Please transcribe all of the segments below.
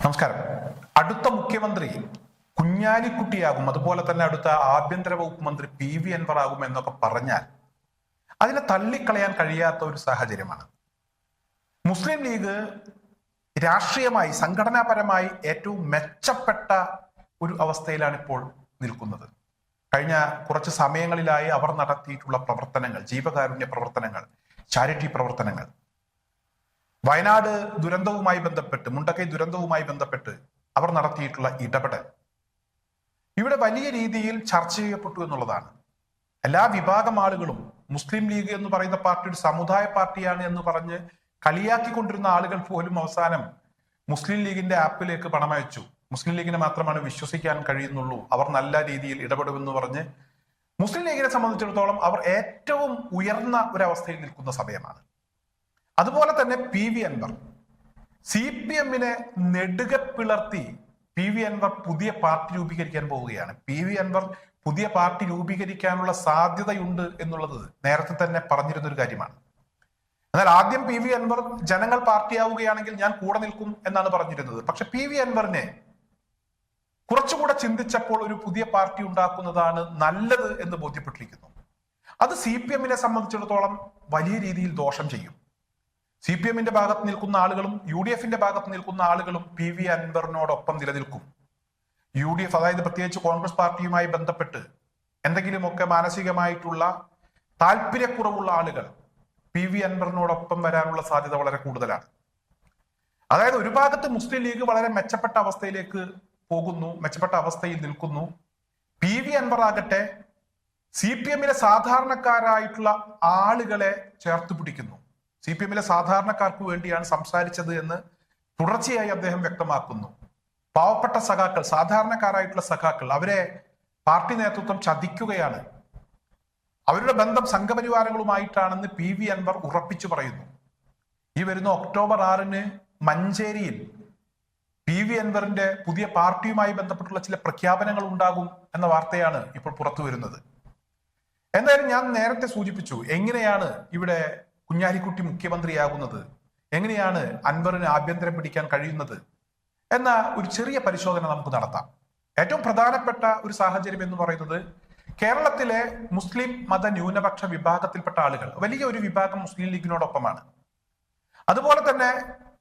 നമസ്കാരം. അടുത്ത മുഖ്യമന്ത്രി കുഞ്ഞാലിക്കുട്ടിയാകും അതുപോലെ തന്നെ അടുത്ത ആഭ്യന്തര വകുപ്പ് മന്ത്രി പി വി അൻവർ ആകും എന്നൊക്കെ പറഞ്ഞാൽ അതിനെ തള്ളിക്കളയാൻ കഴിയാത്ത ഒരു സാഹചര്യമാണ്. മുസ്ലിം ലീഗ് രാഷ്ട്രീയമായി സംഘടനാപരമായി ഏറ്റവും മെച്ചപ്പെട്ട ഒരു അവസ്ഥയിലാണ് ഇപ്പോൾ നിൽക്കുന്നത്. കഴിഞ്ഞ കുറച്ച് സമയങ്ങളിലായി അവർ നടത്തിയിട്ടുള്ള പ്രവർത്തനങ്ങൾ ജീവകാരുണ്യ പ്രവർത്തനങ്ങൾ ചാരിറ്റി പ്രവർത്തനങ്ങൾ വയനാട് ദുരന്തവുമായി ബന്ധപ്പെട്ട് മുണ്ടക്കൈ ദുരന്തവുമായി ബന്ധപ്പെട്ട് അവർ നടത്തിയിട്ടുള്ള ഇടപെടൽ. ഇവിടെ വലിയ രീതിയിൽ ചർച്ച ചെയ്യപ്പെട്ടു എന്നുള്ളതാണ്. എല്ലാ വിഭാഗം ആളുകളും മുസ്ലിം ലീഗ് എന്ന് പറയുന്ന പാർട്ടി ഒരു സമുദായ പാർട്ടിയാണ് എന്ന് പറഞ്ഞ് കളിയാക്കിക്കൊണ്ടിരുന്ന ആളുകൾ പോലും അവസാനം മുസ്ലിം ലീഗിന്റെ ആപ്പിലേക്ക് പണമയച്ചു. മുസ്ലിം ലീഗിനെ മാത്രമാണ് വിശ്വസിക്കാൻ കഴിയുന്നുള്ളൂ. അവർ നല്ല രീതിയിൽ ഇടപെടുമെന്ന് പറഞ്ഞ് മുസ്ലിം ലീഗിനെ സംബന്ധിച്ചിടത്തോളം അവർ ഏറ്റവും ഉയർന്ന ഒരവസ്ഥയിൽ നിൽക്കുന്ന സമയമാണ്. അതുപോലെ തന്നെ P V Anwar. C P എമ്മിനെ നെടുക പിളർത്തി പി വി അൻവർ പുതിയ പാർട്ടി രൂപീകരിക്കാൻ പോവുകയാണ്. പി വി അൻവർ പുതിയ പാർട്ടി രൂപീകരിക്കാനുള്ള സാധ്യതയുണ്ട് എന്നുള്ളത് നേരത്തെ തന്നെ പറഞ്ഞിരുന്ന ഒരു കാര്യമാണ്. എന്നാൽ ആദ്യം പി വി അൻവർ ജനങ്ങൾ പാർട്ടിയാവുകയാണെങ്കിൽ ഞാൻ കൂടെ നിൽക്കും എന്നാണ് പറഞ്ഞിരുന്നത്. പക്ഷെ പി വി അൻവറിനെ കുറച്ചുകൂടെ ചിന്തിച്ചപ്പോൾ ഒരു പുതിയ പാർട്ടി ഉണ്ടാക്കുന്നതാണ് നല്ലത് എന്ന് ബോധ്യപ്പെട്ടിരിക്കുന്നു. അത് സി പി എമ്മിനെ സംബന്ധിച്ചിടത്തോളം വലിയ രീതിയിൽ ദോഷം ചെയ്യും. സി പി എമ്മിന്റെ ഭാഗത്ത് നിൽക്കുന്ന ആളുകളും യു ഡി എഫിന്റെ ഭാഗത്ത് നിൽക്കുന്ന ആളുകളും പി വി അൻവറിനോടൊപ്പം നിലനിൽക്കും. യു ഡി എഫ് അതായത് പ്രത്യേകിച്ച് കോൺഗ്രസ് പാർട്ടിയുമായി ബന്ധപ്പെട്ട് എന്തെങ്കിലുമൊക്കെ മാനസികമായിട്ടുള്ള താല്പര്യക്കുറവുള്ള ആളുകൾ പി വി അൻവറിനോടൊപ്പം വരാനുള്ള സാധ്യത വളരെ കൂടുതലാണ്. അതായത് ഒരു ഭാഗത്ത് മുസ്ലിം ലീഗ് വളരെ മെച്ചപ്പെട്ട അവസ്ഥയിലേക്ക് പോകുന്നു മെച്ചപ്പെട്ട അവസ്ഥയിൽ നിൽക്കുന്നു. പി വി അൻവർ ആകട്ടെ സി പി എമ്മിലെ സാധാരണക്കാരായിട്ടുള്ള ആളുകളെ ചേർത്ത് പിടിക്കുന്നു. സി പി എമ്മിലെ സാധാരണക്കാർക്ക് വേണ്ടിയാണ് സംസാരിച്ചത് എന്ന് തുടർച്ചയായി അദ്ദേഹം വ്യക്തമാക്കുന്നു. പാവപ്പെട്ട സഖാക്കൾ സാധാരണക്കാരായിട്ടുള്ള സഖാക്കൾ അവരെ പാർട്ടി നേതൃത്വം ചതിക്കുകയാണ്. അവരുടെ ബന്ധം സംഘപരിവാരങ്ങളുമായിട്ടാണെന്ന് പി വി അൻവർ ഉറപ്പിച്ചു പറയുന്നു. ഈ വരുന്ന ഒക്ടോബർ ആറിന് മഞ്ചേരിയിൽ പി വി അൻവറിന്റെ പുതിയ പാർട്ടിയുമായി ബന്ധപ്പെട്ടുള്ള ചില പ്രഖ്യാപനങ്ങൾ ഉണ്ടാകും എന്ന വാർത്തയാണ് ഇപ്പോൾ പുറത്തു വരുന്നത് എന്തായാലും ഞാൻ നേരത്തെ സൂചിപ്പിച്ചു എങ്ങനെയാണ് ഇവിടെ കുഞ്ഞാലിക്കുട്ടി മുഖ്യമന്ത്രിയാകുന്നത് എങ്ങനെയാണ് അൻവറിന് ആഭ്യന്തരം പിടിക്കാൻ കഴിയുന്നത് എന്ന ഒരു ചെറിയ പരിശോധന നമുക്ക് നടത്താം. ഏറ്റവും പ്രധാനപ്പെട്ട ഒരു സാഹചര്യം എന്ന് പറയുന്നത് കേരളത്തിലെ മുസ്ലിം മത ന്യൂനപക്ഷ വിഭാഗത്തിൽപ്പെട്ട ആളുകൾ വലിയ ഒരു വിഭാഗം മുസ്ലിം ലീഗിനോടൊപ്പമാണ്. അതുപോലെ തന്നെ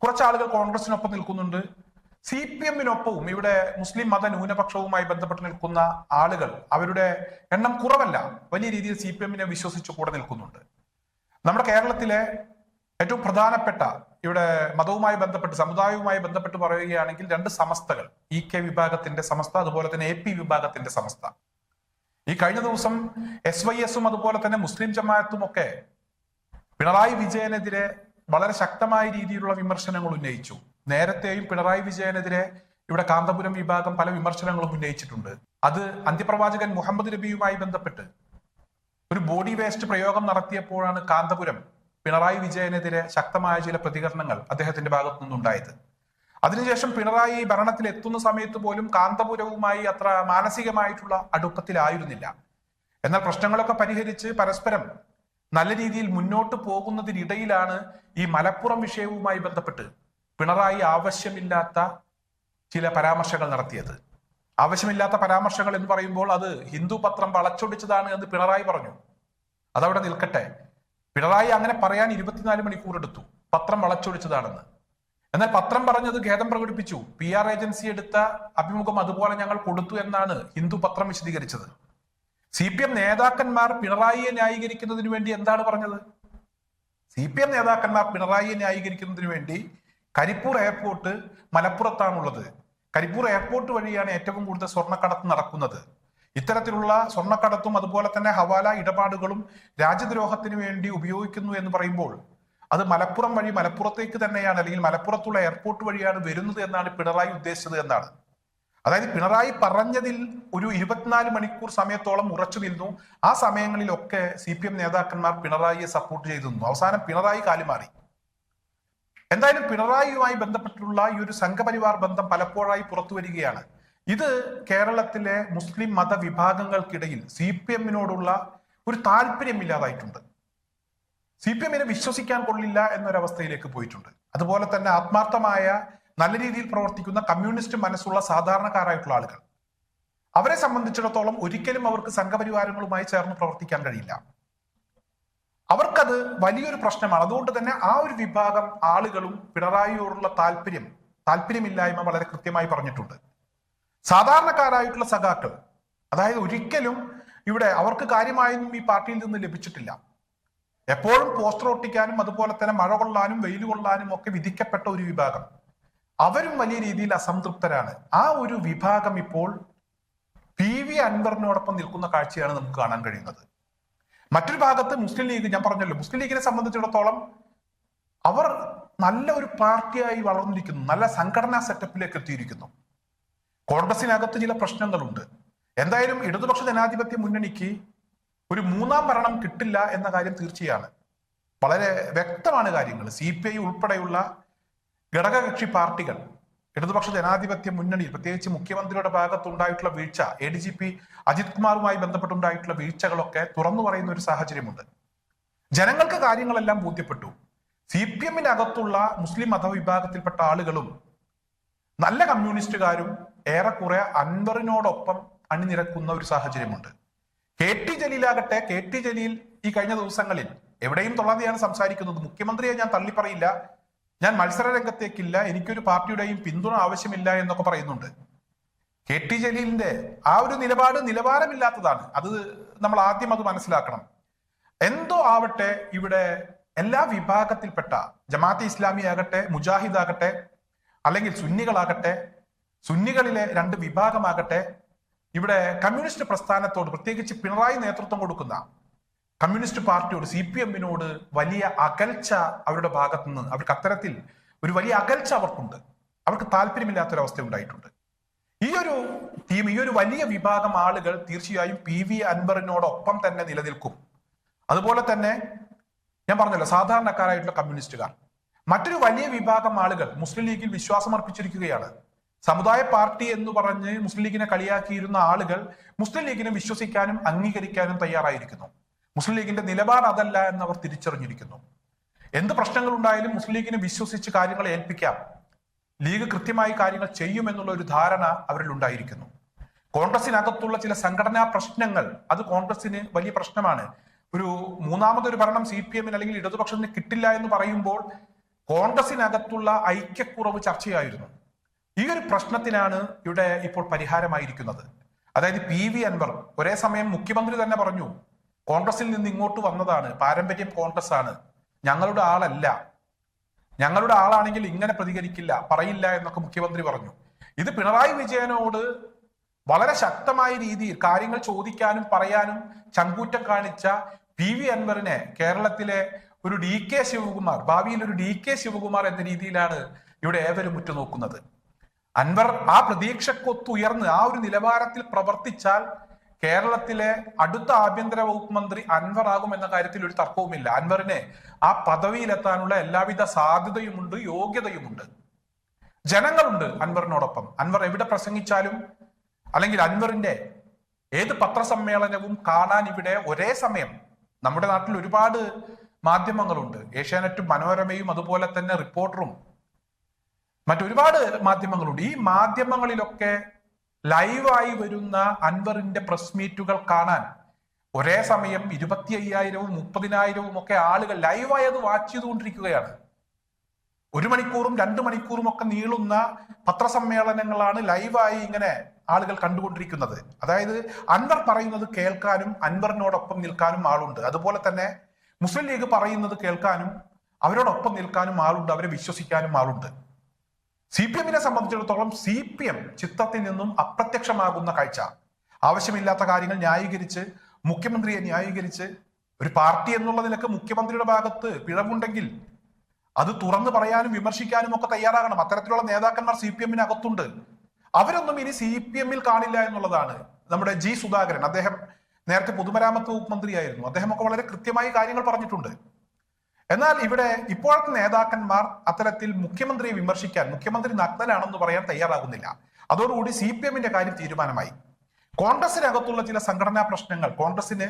കുറച്ച് ആളുകൾ കോൺഗ്രസിനൊപ്പം നിൽക്കുന്നുണ്ട്. സി പി എമ്മിനൊപ്പവും ഇവിടെ മുസ്ലിം മത ന്യൂനപക്ഷവുമായി ബന്ധപ്പെട്ട് നിൽക്കുന്ന ആളുകൾ അവരുടെ എണ്ണം കുറവല്ല. വലിയ രീതിയിൽ സി പി എമ്മിനെ വിശ്വസിച്ച് കൂടെ നിൽക്കുന്നുണ്ട്. നമ്മുടെ കേരളത്തിലെ ഏറ്റവും പ്രധാനപ്പെട്ട ഇവിടെ മതവുമായി ബന്ധപ്പെട്ട് സമുദായവുമായി ബന്ധപ്പെട്ട് പറയുകയാണെങ്കിൽ രണ്ട് സമസ്തകൾ. ഇ കെ വിഭാഗത്തിന്റെ സമസ്ത അതുപോലെ തന്നെ എ പി വിഭാഗത്തിന്റെ സമസ്ത. ഈ കഴിഞ്ഞ ദിവസം എസ് വൈ എസും അതുപോലെ തന്നെ മുസ്ലിം ജമാഅത്തും ഒക്കെ പിണറായി വിജയനെതിരെ വളരെ ശക്തമായ രീതിയിലുള്ള വിമർശനങ്ങൾ ഉന്നയിച്ചു. നേരത്തെയും പിണറായി വിജയനെതിരെ ഇവിടെ കാന്തപുരം വിഭാഗം പല വിമർശനങ്ങളും ഉന്നയിച്ചിട്ടുണ്ട്. അത് അന്ത്യപ്രവാചകൻ മുഹമ്മദ് നബിയുമായി ബന്ധപ്പെട്ട് ഒരു ബോഡി വേസ്റ്റ് പ്രയോഗം നടത്തിയപ്പോഴാണ് കാന്തപുരം പിണറായി വിജയനെതിരെ ശക്തമായ ചില പ്രതികരണങ്ങൾ അദ്ദേഹത്തിന്റെ ഭാഗത്തു നിന്നുണ്ടായത്. അതിനുശേഷം പിണറായി ഭരണത്തിൽ എത്തുന്ന സമയത്ത് പോലും കാന്തപുരവുമായി അത്ര മാനസികമായിട്ടുള്ള അടുപ്പത്തിലായിരുന്നില്ല. എന്നാൽ പ്രശ്നങ്ങളൊക്കെ പരിഹരിച്ച് പരസ്പരം നല്ല രീതിയിൽ മുന്നോട്ട് പോകുന്നതിനിടയിലാണ് ഈ മലപ്പുറം വിഷയവുമായി ബന്ധപ്പെട്ട് പിണറായി ആവശ്യമില്ലാത്ത ചില പരാമർശങ്ങൾ നടത്തിയത്. ആവശ്യമില്ലാത്ത പരാമർശങ്ങൾ എന്ന് പറയുമ്പോൾ അത് ഹിന്ദു പത്രം വളച്ചൊടിച്ചതാണ് എന്ന് പിണറായി പറഞ്ഞു. അതവിടെ നിൽക്കട്ടെ. പിണറായി അങ്ങനെ പറയാൻ ഇരുപത്തിനാല് മണിക്കൂർ എടുത്തു. പത്രം വളച്ചൊടിച്ചതാണെന്ന്. എന്നാൽ പത്രം പറഞ്ഞത് ഖേദം പ്രകടിപ്പിച്ചു. പി ആർ ഏജൻസി എടുത്ത അഭിമുഖം അതുപോലെ ഞങ്ങൾ കൊടുത്തു എന്നാണ് ഹിന്ദു പത്രം വിശദീകരിച്ചത്. സി പി എം നേതാക്കന്മാർ പിണറായിയെ ന്യായീകരിക്കുന്നതിന് വേണ്ടി എന്താണ് പറഞ്ഞത്? സി പി എം നേതാക്കന്മാർ പിണറായിയെ ന്യായീകരിക്കുന്നതിന് വേണ്ടി കരിപ്പൂർ എയർപോർട്ട് മലപ്പുറത്താണുള്ളത്. കരിപ്പൂർ എയർപോർട്ട് വഴിയാണ് ഏറ്റവും കൂടുതൽ സ്വർണക്കടത്ത് നടക്കുന്നത്. ഇത്തരത്തിലുള്ള സ്വർണക്കടത്തും അതുപോലെ തന്നെ ഹവാല ഇടപാടുകളും രാജ്യദ്രോഹത്തിന് വേണ്ടി ഉപയോഗിക്കുന്നു എന്ന് പറയുമ്പോൾ അത് മലപ്പുറം വഴി മലപ്പുറത്തേക്ക് തന്നെയാണ് അല്ലെങ്കിൽ മലപ്പുറത്തുള്ള എയർപോർട്ട് വഴിയാണ് വരുന്നത് എന്നാണ് പിണറായി ഉദ്ദേശിച്ചത് എന്നാണ്. അതായത് പിണറായി പറഞ്ഞതിൽ ഒരു ഇരുപത്തിനാല് മണിക്കൂർ സമയത്തോളം ഉറച്ചു നിന്നു. ആ സമയങ്ങളിലൊക്കെ സി പി എം നേതാക്കന്മാർ പിണറായിയെ സപ്പോർട്ട് ചെയ്തിരുന്നു. അവസാനം പിണറായി കാലുമാറി. എന്തായാലും പിണറായിയുമായി ബന്ധപ്പെട്ടുള്ള ഈ ഒരു സംഘപരിവാർ ബന്ധം പലപ്പോഴായി പുറത്തു വരികയാണ്. ഇത് കേരളത്തിലെ മുസ്ലിം മതവിഭാഗങ്ങൾക്കിടയിൽ സി പി എമ്മിനോടുള്ള ഒരു താല്പര്യമില്ലാതായിട്ടുണ്ട്. സി പി എമ്മിനെ വിശ്വസിക്കാൻ കൊള്ളില്ല എന്നൊരവസ്ഥയിലേക്ക് പോയിട്ടുണ്ട്. അതുപോലെ തന്നെ ആത്മാർത്ഥമായ നല്ല രീതിയിൽ പ്രവർത്തിക്കുന്ന കമ്മ്യൂണിസ്റ്റ് മനസ്സുള്ള സാധാരണക്കാരായിട്ടുള്ള ആളുകൾ. അവരെ സംബന്ധിച്ചിടത്തോളം ഒരിക്കലും അവർക്ക് സംഘപരിവാരങ്ങളുമായി ചേർന്ന് പ്രവർത്തിക്കാൻ കഴിയില്ല. അവർക്കത് വലിയൊരു പ്രശ്നമാണ്. അതുകൊണ്ട് തന്നെ ആ ഒരു വിഭാഗം ആളുകളും പിണറായിയോടുള്ള താല്പര്യം താല്പര്യമില്ലായ്മ വളരെ കൃത്യമായി പറഞ്ഞിട്ടുണ്ട്. സാധാരണക്കാരായിട്ടുള്ള സഖാക്കൾ അതായത് ഒരിക്കലും ഇവിടെ അവർക്ക് കാര്യമായൊന്നും ഈ പാർട്ടിയിൽ നിന്ന് ലഭിച്ചിട്ടില്ല. എപ്പോഴും പോസ്റ്റർ ഒട്ടിക്കാനും അതുപോലെ തന്നെ മഴ കൊള്ളാനും വെയിൽ കൊള്ളാനും ഒക്കെ വിധിക്കപ്പെട്ട ഒരു വിഭാഗം. അവരും വലിയ രീതിയിൽ അസംതൃപ്തരാണ്. ആ ഒരു വിഭാഗം ഇപ്പോൾ പി വി അൻവറിനോടൊപ്പം നിൽക്കുന്ന കാഴ്ചയാണ് നമുക്ക് കാണാൻ കഴിയുന്നത്. മറ്റൊരു ഭാഗത്ത് മുസ്ലിം ലീഗ് ഞാൻ പറഞ്ഞല്ലോ മുസ്ലിം ലീഗിനെ സംബന്ധിച്ചിടത്തോളം അവർ നല്ല ഒരു പാർട്ടിയായി വളർന്നിരിക്കുന്നു നല്ല സംഘടനാ സെറ്റപ്പിലേക്ക് എത്തിയിരിക്കുന്നു. കോൺഗ്രസിനകത്ത് ചില പ്രശ്നങ്ങളുണ്ട്. എന്തായാലും ഇടതുപക്ഷ ജനാധിപത്യ മുന്നണിക്ക് ഒരു മൂന്നാം ഭരണം കിട്ടില്ല എന്ന കാര്യം തീർച്ചയാണ്. വളരെ വ്യക്തമാണ് കാര്യങ്ങൾ. സി പി ഐ ഉൾപ്പെടെയുള്ള ഘടകകക്ഷി പാർട്ടികൾ ഇടതുപക്ഷ ജനാധിപത്യ മുന്നണിയിൽ പ്രത്യേകിച്ച് മുഖ്യമന്ത്രിയുടെ ഭാഗത്തുണ്ടായിട്ടുള്ള വീഴ്ച A D G P Ajith കുമാറുമായി ബന്ധപ്പെട്ടുണ്ടായിട്ടുള്ള വീഴ്ചകളൊക്കെ തുറന്നു പറയുന്ന ഒരു സാഹചര്യമുണ്ട്. ജനങ്ങൾക്ക് കാര്യങ്ങളെല്ലാം ബോധ്യപ്പെട്ടു. സി പി എമ്മിനകത്തുള്ള മുസ്ലിം മതവിഭാഗത്തിൽപ്പെട്ട ആളുകളും നല്ല കമ്മ്യൂണിസ്റ്റുകാരും ഏറെക്കുറെ അൻവറിനോടൊപ്പം അണിനിരക്കുന്ന ഒരു സാഹചര്യമുണ്ട്. കെ ടി ജലീലാകട്ടെ കെ ടി ജലീൽ ഈ കഴിഞ്ഞ ദിവസങ്ങളിൽ എവിടെയും തൊള്ളാതെയാണ് സംസാരിക്കുന്നത്. മുഖ്യമന്ത്രിയെ ഞാൻ തള്ളി പറയില്ല ഞാൻ മത്സര രംഗത്തേക്കില്ല എനിക്കൊരു പാർട്ടിയുടെയും പിന്തുണ ആവശ്യമില്ല എന്നൊക്കെ പറയുന്നുണ്ട്. കെ ടി ജലീലിന്റെ ആ ഒരു നിലപാട് നിലവാരമില്ലാത്തതാണ്. അത് നമ്മൾ ആദ്യം അത് മനസ്സിലാക്കണം. എന്തോ ആവട്ടെ ഇവിടെ എല്ലാ വിഭാഗത്തിൽപ്പെട്ട ജമാഅത്തെ ഇസ്ലാമി ആകട്ടെ മുജാഹിദ് ആകട്ടെ അല്ലെങ്കിൽ സുന്നികളാകട്ടെ സുന്നികളിലെ രണ്ട് വിഭാഗമാകട്ടെ ഇവിടെ കമ്മ്യൂണിസ്റ്റ് പ്രസ്ഥാനത്തോട് പ്രത്യേകിച്ച് പിണറായി നേതൃത്വം കൊടുക്കുന്ന കമ്മ്യൂണിസ്റ്റ് പാർട്ടിയോട് സി പി എമ്മിനോട് വലിയ അകൽച്ച അവരുടെ ഭാഗത്തുനിന്ന് അവർക്ക് അത്തരത്തിൽ ഒരു വലിയ അകൽച്ച അവർക്കുണ്ട്. അവർക്ക് താല്പര്യമില്ലാത്തൊരവസ്ഥ ഉണ്ടായിട്ടുണ്ട് ഈ ഒരു ടീം ഈ ഒരു വലിയ വിഭാഗം ആളുകൾ തീർച്ചയായും പി വി അൻവറിനോടൊപ്പം തന്നെ നിലനിൽക്കും. അതുപോലെ തന്നെ ഞാൻ പറഞ്ഞല്ലോ സാധാരണക്കാരായിട്ടുള്ള കമ്മ്യൂണിസ്റ്റുകാർ. മറ്റൊരു വലിയ വിഭാഗം ആളുകൾ മുസ്ലിം ലീഗിൽ വിശ്വാസം അർപ്പിച്ചിരിക്കുകയാണ് സമുദായ പാർട്ടി എന്ന് പറഞ്ഞ് മുസ്ലിം ലീഗിനെ കളിയാക്കിയിരുന്ന ആളുകൾ മുസ്ലിം ലീഗിനെ വിശ്വസിക്കാനും അംഗീകരിക്കാനും തയ്യാറായിരിക്കുന്നു. മുസ്ലിം ലീഗിന്റെ നിലപാട് അതല്ല എന്ന് അവർ തിരിച്ചറിഞ്ഞിരിക്കുന്നു. എന്ത് പ്രശ്നങ്ങൾ ഉണ്ടായാലും മുസ്ലിം ലീഗിനെ വിശ്വസിച്ച് കാര്യങ്ങൾ ഏൽപ്പിക്കാം. ലീഗ് കൃത്യമായി കാര്യങ്ങൾ ചെയ്യുമെന്നുള്ള ഒരു ധാരണ അവരിൽ ഉണ്ടായിരിക്കുന്നു. കോൺഗ്രസിനകത്തുള്ള ചില സംഘടനാ പ്രശ്നങ്ങൾ അത് കോൺഗ്രസിന് വലിയ പ്രശ്നമാണ്. ഒരു മൂന്നാമതൊരു ഭരണം സി പി എമ്മിന് അല്ലെങ്കിൽ ഇടതുപക്ഷത്തിന് കിട്ടില്ല എന്ന് പറയുമ്പോൾ കോൺഗ്രസിനകത്തുള്ള ഐക്യക്കുറവ് ചർച്ചയായിരുന്നു. ഈ ഒരു പ്രശ്നത്തിനാണ് ഇവിടെ ഇപ്പോൾ പരിഹാരമായിരിക്കുന്നത്. അതായത് പി വി അൻവർ ഒരേ സമയം മുഖ്യമന്ത്രി തന്നെ പറഞ്ഞു കോൺഗ്രസിൽ നിന്ന് ഇങ്ങോട്ട് വന്നതാണ്. പാരമ്പര്യം കോൺഗ്രസ് ആണ് ഞങ്ങളുടെ ആളല്ല. ഞങ്ങളുടെ ആളാണെങ്കിൽ ഇങ്ങനെ പ്രതികരിക്കില്ല പറയില്ല എന്നൊക്കെ മുഖ്യമന്ത്രി പറഞ്ഞു. ഇത് പിണറായി വിജയനോട് വളരെ ശക്തമായ രീതിയിൽ കാര്യങ്ങൾ ചോദിക്കാനും പറയാനും ചങ്കൂറ്റം കാണിച്ച പി വി അൻവറിനെ കേരളത്തിലെ ഒരു ഡി കെ ശിവകുമാർ ഭാവിയിൽ ഒരു ഡി കെ ശിവകുമാർ എന്ന രീതിയിലാണ് ഇവിടെ ഏവരും ഉറ്റുനോക്കുന്നത്. അൻവർ ആ പ്രതീക്ഷക്കൊത്തുയർന്ന് ആ ഒരു നിലവാരത്തിൽ പ്രവർത്തിച്ചാൽ കേരളത്തിലെ അടുത്ത ആഭ്യന്തര വകുപ്പ് മന്ത്രി അൻവർ ആകും എന്ന കാര്യത്തിൽ ഒരു തർക്കവുമില്ല. അൻവറിനെ ആ പദവിയിലെത്താനുള്ള എല്ലാവിധ സാധ്യതയുമുണ്ട് യോഗ്യതയുമുണ്ട്. ജനങ്ങളുണ്ട് അൻവറിനോടൊപ്പം. അൻവർ എവിടെ പ്രസംഗിച്ചാലും അല്ലെങ്കിൽ അൻവറിന്റെ ഏത് പത്രസമ്മേളനവും കാണാൻ ഇവിടെ ഒരേ സമയം നമ്മുടെ നാട്ടിൽ ഒരുപാട് മാധ്യമങ്ങളുണ്ട്. ഏഷ്യാനെറ്റും മനോരമയും അതുപോലെ തന്നെ റിപ്പോർട്ടറും. മറ്റൊരുപാട് മാധ്യമങ്ങളുണ്ട്. ഈ മാധ്യമങ്ങളിലൊക്കെ ലൈവായി വരുന്ന അൻവറിന്റെ പ്രസ് മീറ്റുകൾ കാണാൻ ഒരേ സമയം ഇരുപത്തി അയ്യായിരവും മുപ്പതിനായിരവും ഒക്കെ ആളുകൾ ലൈവായി അത് വാച്ച് ചെയ്തുകൊണ്ടിരിക്കുകയാണ്. ഒരു മണിക്കൂറും രണ്ടു മണിക്കൂറും ഒക്കെ നീളുന്ന പത്രസമ്മേളനങ്ങളാണ് ലൈവായി ഇങ്ങനെ ആളുകൾ കണ്ടുകൊണ്ടിരിക്കുന്നത്. അതായത് അൻവർ പറയുന്നത് കേൾക്കാനും അൻവറിനോടൊപ്പം നിൽക്കാനും ആളുണ്ട്. അതുപോലെ തന്നെ മുസ്ലിം ലീഗ് പറയുന്നത് കേൾക്കാനും അവരോടൊപ്പം നിൽക്കാനും ആളുണ്ട് അവരെ വിശ്വസിക്കാനും ആളുണ്ട്. സി പി എമ്മിനെ സംബന്ധിച്ചിടത്തോളം സി പി എം ചിത്രത്തിൽ നിന്നും അപ്രത്യക്ഷമാകുന്ന കാഴ്ച. ആവശ്യമില്ലാത്ത കാര്യങ്ങൾ ന്യായീകരിച്ച് മുഖ്യമന്ത്രിയെ ന്യായീകരിച്ച് ഒരു പാർട്ടി എന്നുള്ള നിലയ്ക്ക് മുഖ്യമന്ത്രിയുടെ ഭാഗത്ത് പിഴവുണ്ടെങ്കിൽ അത് തുറന്നു പറയാനും വിമർശിക്കാനും ഒക്കെ തയ്യാറാകണം. അത്തരത്തിലുള്ള നേതാക്കന്മാർ സി പി എമ്മിനകത്തുണ്ട്. അവരൊന്നും ഇനി സി പി എമ്മിൽ കാണില്ല എന്നുള്ളതാണ് നമ്മുടെ ജി സുധാകരൻ. അദ്ദേഹം നേരത്തെ പൊതുമരാമത്ത് വകുപ്പ് മന്ത്രിയായിരുന്നു. അദ്ദേഹമൊക്കെ വളരെ കൃത്യമായി കാര്യങ്ങൾ പറഞ്ഞിട്ടുണ്ട്. എന്നാൽ ഇവിടെ ഇപ്പോഴത്തെ നേതാക്കന്മാർ അത്തരത്തിൽ മുഖ്യമന്ത്രിയെ വിമർശിക്കാൻ മുഖ്യമന്ത്രി നഗ്നനാണെന്ന് പറയാൻ തയ്യാറാകുന്നില്ല. അതോടുകൂടി സി പി എമ്മിന്റെ കാര്യം തീരുമാനമായി. കോൺഗ്രസിനകത്തുള്ള ചില സംഘടനാ പ്രശ്നങ്ങൾ കോൺഗ്രസിന്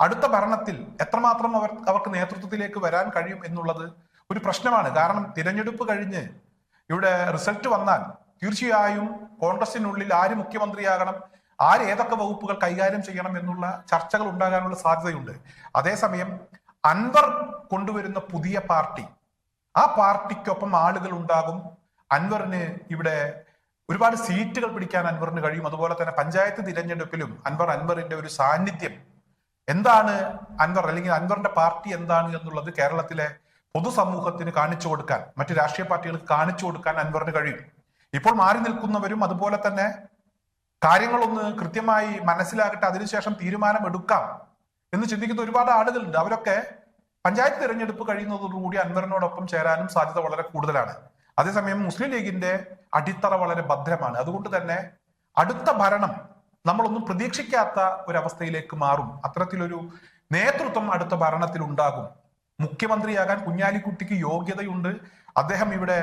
അടുത്ത ഭരണത്തിൽ എത്രമാത്രം അവർ അവർക്ക് നേതൃത്വത്തിലേക്ക് വരാൻ കഴിയും എന്നുള്ളത് ഒരു പ്രശ്നമാണ്. കാരണം തിരഞ്ഞെടുപ്പ് കഴിഞ്ഞ് ഇവിടെ റിസൾട്ട് വന്നാൽ തീർച്ചയായും കോൺഗ്രസിനുള്ളിൽ ആര് മുഖ്യമന്ത്രിയാകണം ആര് ഏതൊക്കെ വകുപ്പുകൾ കൈകാര്യം ചെയ്യണം എന്നുള്ള ചർച്ചകൾ ഉണ്ടാകാനുള്ള സാധ്യതയുണ്ട്. അതേസമയം അൻവർ കൊണ്ടുവരുന്ന പുതിയ പാർട്ടി. ആ പാർട്ടിക്കൊപ്പം ആളുകൾ ഉണ്ടാകും. അൻവറിന് ഇവിടെ ഒരുപാട് സീറ്റുകൾ പിടിക്കാൻ അൻവറിന് കഴിയും. അതുപോലെ തന്നെ പഞ്ചായത്ത് തിരഞ്ഞെടുപ്പിലും അൻവർ അൻവറിന്റെ ഒരു സാന്നിധ്യം. എന്താണ് അൻവർ അല്ലെങ്കിൽ അൻവറിന്റെ പാർട്ടി എന്താണ് എന്നുള്ളത് കേരളത്തിലെ പൊതുസമൂഹത്തിന് കാണിച്ചു കൊടുക്കാൻ മറ്റു രാഷ്ട്രീയ പാർട്ടികൾക്ക് കാണിച്ചു കൊടുക്കാൻ അൻവറിന് കഴിയും. ഇപ്പോൾ മാറി നിൽക്കുന്നവരും അതുപോലെ തന്നെ കാര്യങ്ങളൊന്ന് കൃത്യമായി മനസ്സിലാകട്ടെ അതിനുശേഷം തീരുമാനമെടുക്കാം. എന്ന് ചിന്തിക്കുന്ന ഒരുപാട് ആളുകളുണ്ട്. അവരൊക്കെ പഞ്ചായത്ത് തിരഞ്ഞെടുപ്പ് കഴിയുന്നതോടുകൂടി അൻവറിനോടൊപ്പം ചേരാനും സാധ്യത വളരെ കൂടുതലാണ്. അതേസമയം മുസ്ലിം ലീഗിന്റെ അടിത്തറ വളരെ ഭദ്രമാണ്. അതുകൊണ്ട് തന്നെ അടുത്ത ഭരണം നമ്മളൊന്നും പ്രതീക്ഷിക്കാത്ത ഒരവസ്ഥയിലേക്ക് മാറും. അത്തരത്തിലൊരു നേതൃത്വം അടുത്ത ഭരണത്തിൽ ഉണ്ടാകും മുഖ്യമന്ത്രിയാകാൻ കുഞ്ഞാലിക്കുട്ടിക്ക് യോഗ്യതയുണ്ട്. അദ്ദേഹം ഇവിടെ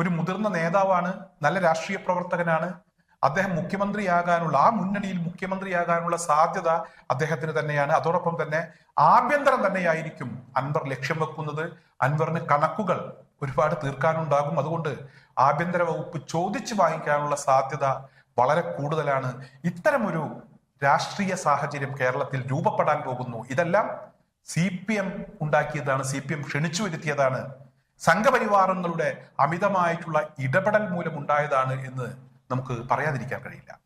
ഒരു മുതിർന്ന നേതാവാണ്. നല്ല രാഷ്ട്രീയ പ്രവർത്തകനാണ്. അദ്ദേഹം മുഖ്യമന്ത്രിയാകാനുള്ള ആ മുന്നണിയിൽ മുഖ്യമന്ത്രിയാകാനുള്ള സാധ്യത അദ്ദേഹത്തിന് തന്നെയാണ്. അതോടൊപ്പം തന്നെ ആഭ്യന്തരം തന്നെയായിരിക്കും അൻവർ ലക്ഷ്യം വെക്കുന്നത്. അൻവറിന് കണക്കുകൾ ഒരുപാട് തീർക്കാനുണ്ടാകും. അതുകൊണ്ട് ആഭ്യന്തര വകുപ്പ് ചോദിച്ചു വാങ്ങിക്കാനുള്ള സാധ്യത വളരെ കൂടുതലാണ്. ഇത്തരമൊരു രാഷ്ട്രീയ സാഹചര്യം കേരളത്തിൽ രൂപപ്പെടാൻ പോകുന്നു. ഇതെല്ലാം സി പി എം ഉണ്ടാക്കിയതാണ് സി പി എം ക്ഷണിച്ചു വരുത്തിയതാണ്. സംഘപരിവാറങ്ങളുടെ അമിതമായിട്ടുള്ള ഇടപെടൽ മൂലം ഉണ്ടായതാണ് എന്ന് നമുക്ക് പറയാതിരിക്കാൻ കഴിയില്ല.